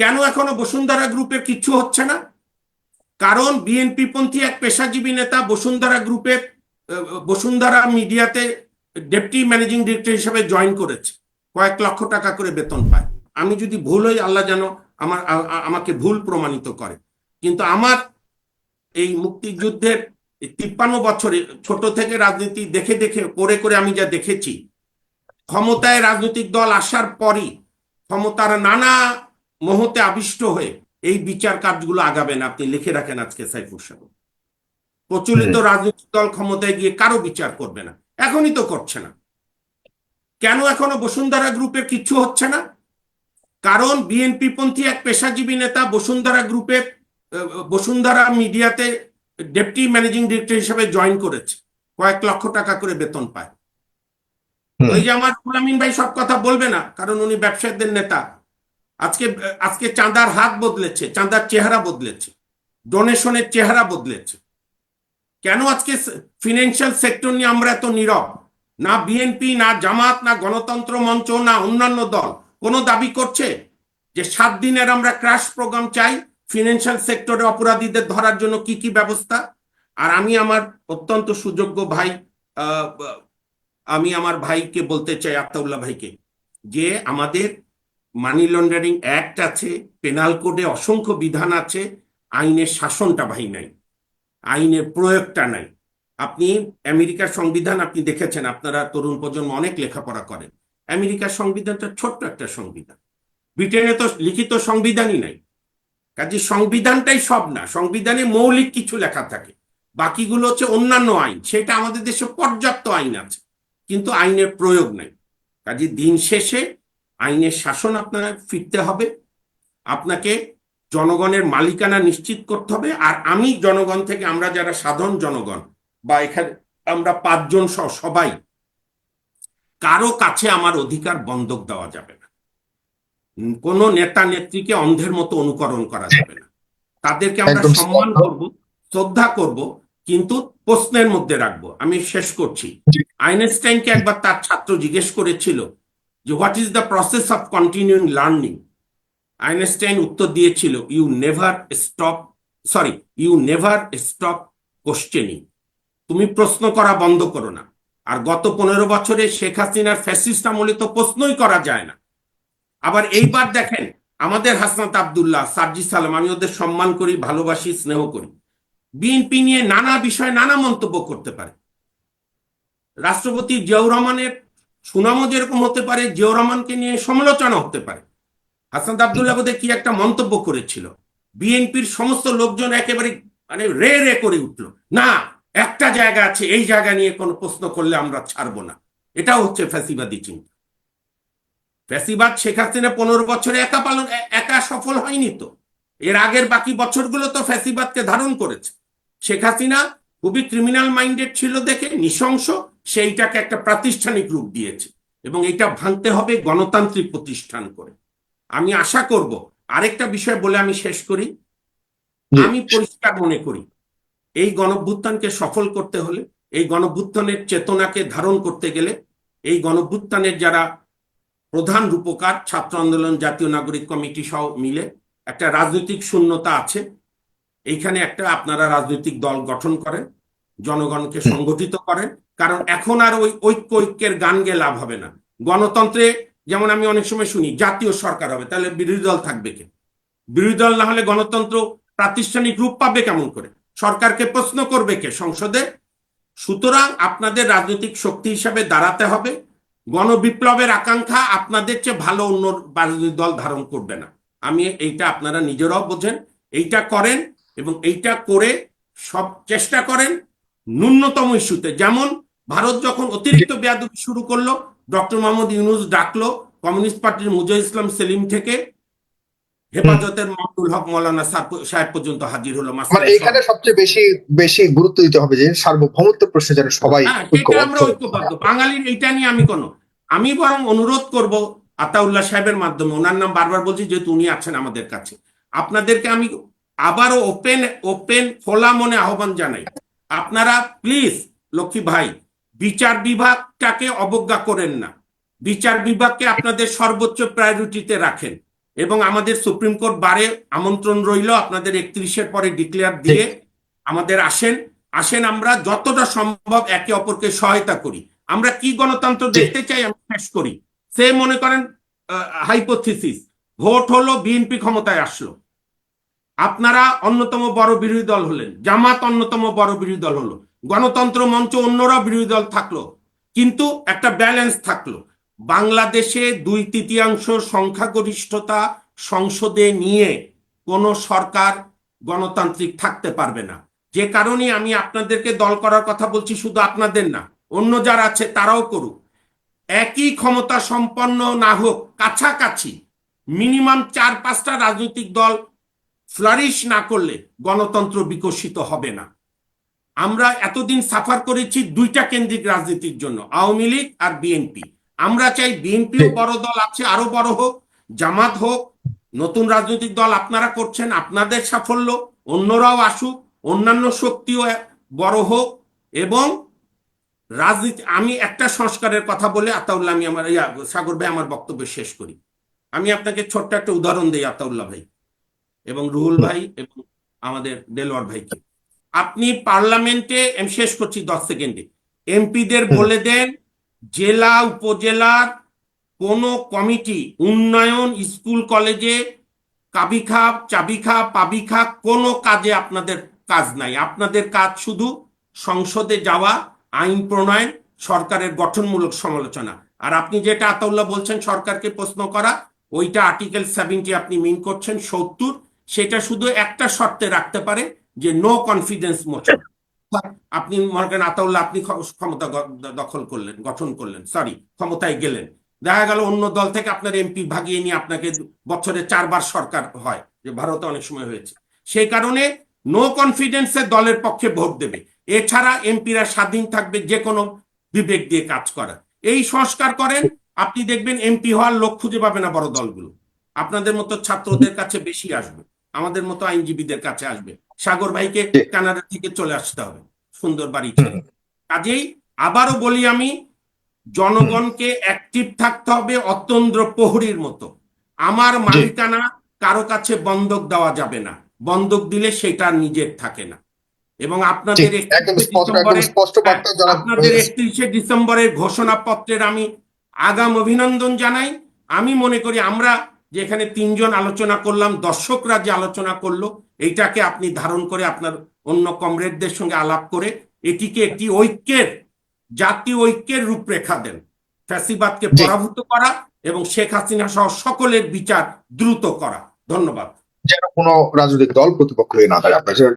কেন এখনও বসুন্ধরা গ্রুপের কিচ্ছু হচ্ছে না? কারণ বিএনপি পন্থী এক পেশাজীবী নেতা বসুন্ধরা গ্রুপের বসুন্ধরা মিডিয়াতে ডেপুটি ম্যানেজিং ডিরেক্টর হিসেবে জয়েন করেছে। কয়েক লক্ষ টাকা করে বেতন পায়। আমি যদি ভুল হই, আল্লাহ যেন আমার আমাকে ভুল প্রমাণিত করে। কিন্তু আমার এই মুক্তিযুদ্ধের তিপ্পান্ন বছরে ছোট থেকে রাজনীতি দেখে দেখে, করে করে আমি যা দেখেছি, ক্ষমতায় রাজনৈতিক দল আসার পরই ক্ষমতার নানা মোহতে আবিষ্ট হয়ে এই বিচার কাজগুলো আগাবে না আপনি লিখে রাখেন আজকে সাইফুর সাহেব। প্রচলিত রাজনৈতিক দল ক্ষমতায় গিয়ে কারও বিচার করবে না। এখনই তো করছে না। কেন এখনও বসুন্ধরা গ্রুপের কিছু হচ্ছে না? কারণ বিএনপি পন্থী এক পেশাজীবী নেতা বসুন্ধরা গ্রুপের বসুন্ধরা মিডিয়াতে ডেপুটি ম্যানেজিং ডিরেক্টর হিসেবে জয়েন করেছে। কয়েক লক্ষ টাকা করে বেতন পায়। ওই যে আমার ফুলামিন ভাই সব কথা বলবে না কারণ উনি ব্যবসায়ীদের নেতা। আজকে আজকে চাঁদার হাত বদলেছে, চাঁদার চেহারা বদলেছে, ডোনেশনের চেহারা বদলেছে। কেন আজকে ফিনান্সিয়াল সেক্টর নিয়ে আমরা এত নীরব? না বিএনপি না জামাত, না গণতন্ত্র মঞ্চ, না অন্যান্য দল। কোনো দাবি করছে যে সাত দিনের আমরা ক্রাশ প্রোগ্রাম চাই ফিনান্সিয়াল সেক্টরে অপরাধীদের ধরার জন্য কি কি ব্যবস্থা? আর আমি আমার অত্যন্ত সুযোগ্য ভাই আমি আমার ভাইকে বলতে চাই আত্মাউল্লাহ ভাইকে, যে আমাদের মানি লন্ডারিং অ্যাক্ট আছে পেনাল কোডে অসংখ্য বিধান আছে, আইনের শাসনটা ভাই নাই, আইনের প্রয়োগটা নাই। আপনি আমেরিকার সংবিধান আপনি দেখেছেন, আপনারা তরুণ প্রজন্ম অনেক লেখাপড়া করেন। আমেরিকার সংবিধানটা ছোট্ট একটা সংবিধান। ব্রিটেনে তো লিখিত সংবিধানই নাই। কাজে সংবিধানটাই সব না, সংবিধানে মৌলিক কিছু লেখা থাকে। বাকিগুলো হচ্ছে অন্যান্য আইন, সেটা আমাদের দেশে পর্যাপ্ত আইন আছে, কিন্তু আইনের প্রয়োগ নাই। কাজে দিন শেষে আইনের শাসন আপনার ফিরতে হবে। আপনাকে জনগণের মালিকানা নিশ্চিত করতে হবে। আর আমি জনগণ থেকে আমরা যারা সাধারণ জনগণ বা এখানে আমরা পাঁচজন সহ সবাই কারও কাছে আমার অধিকার বন্ধক দেওয়া যাবে না। কোনো নেতা নেত্রীকে অন্ধের মতো অনুকরণ করা যাবে না। তাদেরকে আমরা সম্মান। করব শ্রদ্ধা করব কিন্তু প্রশ্নের মধ্যে রাখব। আমি শেষ করছি। আইনস্টাইনকে একবার তার ছাত্র জিজ্ঞেস করেছিল যে what is the process of continuing learning Einstein উত্তর দিয়েছিল you never stop sorry you never stop questioning তুমি প্রশ্ন করা বন্ধ করো না। আর গত পনেরো বছরে শেখ হাসিনার ফ্যাসিস্ট আমলে তো প্রশ্নই করা যায় না। আবার এইবার দেখেন, আমাদের হাসনাত আবদুল্লাহ, সার্জি সালাম, আমি ওদের সম্মান করি, ভালোবাসি, স্নেহ করি। বিএনপি নিয়ে নানা বিষয়ে নানা মন্তব্য করতে পারে। রাষ্ট্রপতি জিয়াউর রহমানের সুনামও যেরকম হতে পারে, জিয়াউর রহমানকে নিয়ে সমালোচনা হতে পারে। হাসনাত আবদুল্লাহ বোধহয় কি একটা মন্তব্য করেছিল? বিএনপির সমস্ত লোকজন একেবারে মানে রে রে করে উঠল। না, একটা জায়গা আছে, এই জায়গা নিয়ে কোনো প্রশ্ন করলে আমরা ছাড়বো না। এটাও হচ্ছে ফ্যাসিবাদী চিন্তা। ফ্যাসিবাদ শেখ হাসিনা পনেরো বছরে একা পালন একা সফল হয়নি তো। এর আগের বাকি বছরগুলো তো ফ্যাসিবাদকে ধারণ করেছে। শেখ হাসিনা খুবই ক্রিমিনাল মাইন্ডেড ছিল দেখে, নৃশংস সেইটাকে একটা প্রাতিষ্ঠানিক রূপ দিয়েছে এবং এটা ভাঙতে হবে গণতান্ত্রিক প্রতিষ্ঠান করে। আমি আশা করব আরেকটা বিষয় বলে আমি শেষ করি। আমি পরিষ্কার মনে করি এই গণভ্যুত্থানকে সফল করতে হলে এই গণভ্যুত্থানের চেতনাকে ধারণ করতে গেলে এই গণভ্যুত্থানের যারা প্রধান রূপকার ছাত্র আন্দোলন জাতীয় নাগরিক কমিটি সহ মিলে একটা রাজনৈতিক শূন্যতা আছে। এইখানে একটা আপনারা রাজনৈতিক দল গঠন করেন। জনগণকে সংগঠিত করেন কারণ এখন আর ওই ঐক্য, ঐক্যের গান গেয়ে লাভ হবে না। গণতন্ত্রে, যেমন আমি অনেক সময় শুনি, জাতীয় সরকার হবে, তাহলে বিরোধী দল থাকবে কে? বিরোধী দল না হলে গণতন্ত্র প্রাতিষ্ঠানিক রূপ পাবে কেমন করে? সরকারকে প্রশ্ন করবে কে সংসদে? সুতরাং আপনাদের রাজনৈতিক শক্তি হিসাবে দাঁড়াতে হবে। গণবিপ্লবের আকাঙ্ক্ষা আপনাদের চেয়ে ভালো অন্য রাজনৈতিক দল ধারণ করবে না। আমি এইটা আপনারা নিজেরাও বোঝেন, এইটা করেন এবং এইটা করে সব চেষ্টা করেন। ন্যূনতম ইস্যুতে। যেমন ভারত যখন অতিরিক্ত বেয়াদবি শুরু করল ডক্টর মোহাম্মদ ইউনুস ডাকলো কমিউনিস্ট পার্টির মুজাহিদ ইসলাম সেলিম থেকে। হেফাজতের মাহমুদুল হক মৌলানা সাহেব- পর্যন্ত হাজির হলো মানে এখানে সবচেয়ে বেশি বেশি গুরুত্ব দিতে হবে যে সার্বভৌমত্ব প্রশ্নে যেন সবাই হ্যাঁ আমরা ঐক্যবদ্ধ। বাঙালির এইটা নিয়ে আমি কোনো আমি বরং অনুরোধ করব আতাউল্লাহ সাহেবের মাধ্যমে। ওনার নাম বারবার বলছি যেহেতু উনি আছেন আমাদের কাছে। আপনাদেরকে আমি আবারও ওপেন ওপেন খোলা মনে আহ্বান জানাই। আপনারা প্লিজ লক্ষ্মী ভাই বিচার বিভাগটাকে অবজ্ঞা করেন না। বিচার বিভাগকে আপনাদের সর্বোচ্চ প্রায়োরিটিতে রাখেন এবং আমাদের সুপ্রিম কোর্ট বারে আমন্ত্রণ রইল আপনাদের একত্রিশের পরে ডিক্লেয়ার দিয়ে আমাদের আসেন। আসেন আমরা যতটা সম্ভব একে অপরকে সহায়তা করি। আমরা কি গণতন্ত্র দেখতে চাই আমি শেষ করি। সে মনে করেন হাইপোথিসিস ভোট হলো বিএনপি ক্ষমতায় আসলো। আপনারা অন্যতম বড় বিরোধী দল হলেন, জামাত অন্যতম বড় বিরোধী দল হলো, গণতন্ত্র মঞ্চ অন্যরা বিরোধী দল থাকল, কিন্তু একটা ব্যালেন্স থাকল। বাংলাদেশে দুই তৃতীয়াংশ সংখ্যাগরিষ্ঠতা সংসদে নিয়ে কোনো সরকার গণতান্ত্রিক থাকতে পারবে না। যে কারণে আমি আপনাদেরকে দল করার কথা বলছি, শুধু আপনাদের না, অন্য যারা আছে তারাও করুক। একই ক্ষমতা সম্পন্ন না হোক, কাছাকাছি মিনিমাম চার পাঁচটা রাজনৈতিক দল ফ্লারিশ না করলে গণতন্ত্র বিকশিত হবে না। আমরা এতদিন সাফার করেছি দুইটা কেন্দ্রিক রাজনীতির জন্য, আওয়ামী লীগ আর বিএনপি আমরা চাই বিএনপিও বড় দল আছে, আরও বড় হোক, জামাত হোক, নতুন রাজনৈতিক দল আপনারা করছেন, আপনাদের সাফল্য, অন্যরাও আসুক, অন্যান্য শক্তিও বড় হোক এবং রাজনীতি আমি একটা সংস্কারের কথা বলে আতাউল্লাহ আমি আমার সাগর ভাই, আমার বক্তব্য শেষ করি। আমি আপনাকে ছোট্ট একটা উদাহরণ দিই আতাউল্লাহ ভাই। এবং রুহুল ভাই এবং আমাদের দেলোয়ার ভাইকে আপনি পার্লামেন্টে আমি শেষ করছি দশ সেকেন্ডে। এমপিদের। বলে দেন জেলা উপজেলার কোন কমিটি উন্নয়ন স্কুল কলেজে কাবিখা চাবিখা পাবিখা কোনো কাজে আপনাদের কাজ নাই। আপনাদের কাজ শুধু সংসদে যাওয়া আইন প্রণয়ন সরকারের গঠনমূলক সমালোচনা। আর আপনি যেটা আতাউল্লাহ বলছেন সরকারকে প্রশ্ন করা ওইটা আর্টিকেল সেভেন্টি আপনি মিন করছেন সত্তর সেটা শুধু একটা শর্তে রাখতে পারে যে নো কনফিডেন্স মোশন আপনি মনে করেন আতাউল্লাহ আপনি ক্ষমতা দখল করলেন গঠন করলেন সরি ক্ষমতায় গেলেন। দেখা গেল অন্য দল থেকে আপনার এমপি ভাগিয়ে নিয়ে আপনাকে বছরে চারবার সরকার হয় যে ভারতে অনেক সময় হয়েছে। সেই কারণে নো কনফিডেন্সের দলের পক্ষে ভোট দেবে। এছাড়া এমপিরা স্বাধীন থাকবে যে কোনো বিবেক দিয়ে কাজ করা এই সংস্কার করেন আপনি দেখবেন এমপি হওয়ার লোক খুঁজে পাবে না বড় দলগুলো। আপনাদের মতো ছাত্রদের কাছে বেশি আসবে। আমাদের মতো আইনজীবীদের কাছে আসবে। সাগর ভাইকে কানাডা থেকে চলে আসতে হবে সুন্দর বাড়ি ছেড়ে। কাজেই আবারও বলি আমি জনগণকে অ্যাক্টিভ থাকতে হবে অতন্দ্র প্রহরীর মতো। আমার মালিকানা কারও কাছে বন্ধক দেওয়া যাবে না। বন্ধক দিলে সেটা নিজের থাকে না। এবং আপনাদের ঠিক, একদম 31 স্পষ্ট একদম ডিসেম্বরে- স্পষ্ট বার্তা যারা আপনাদের একত্রিশে ডিসেম্বরের ঘোষণাপত্রের আমি আগাম অভিনন্দন জানাই। আমি মনে করি আমরা যেখানে তিনজন আলোচনা করলাম দর্শকরা যে আলোচনা করল এইটাকে আপনি ধারণ করে আপনার অন্য কমরেডদের সঙ্গে আলাপ করে এটিকে একটি ঐক্যের জাতীয় ঐক্যের রূপরেখা দেন। ফ্যাসিবাদকে পরাভূত করা এবং শেখ হাসিনা সহ সকলের বিচার দ্রুত করা। ধন্যবাদ। যেন কোনো রাজনৈতিক দল প্রতিপক্ষ হয়ে না দাঁড়ায়। আপনার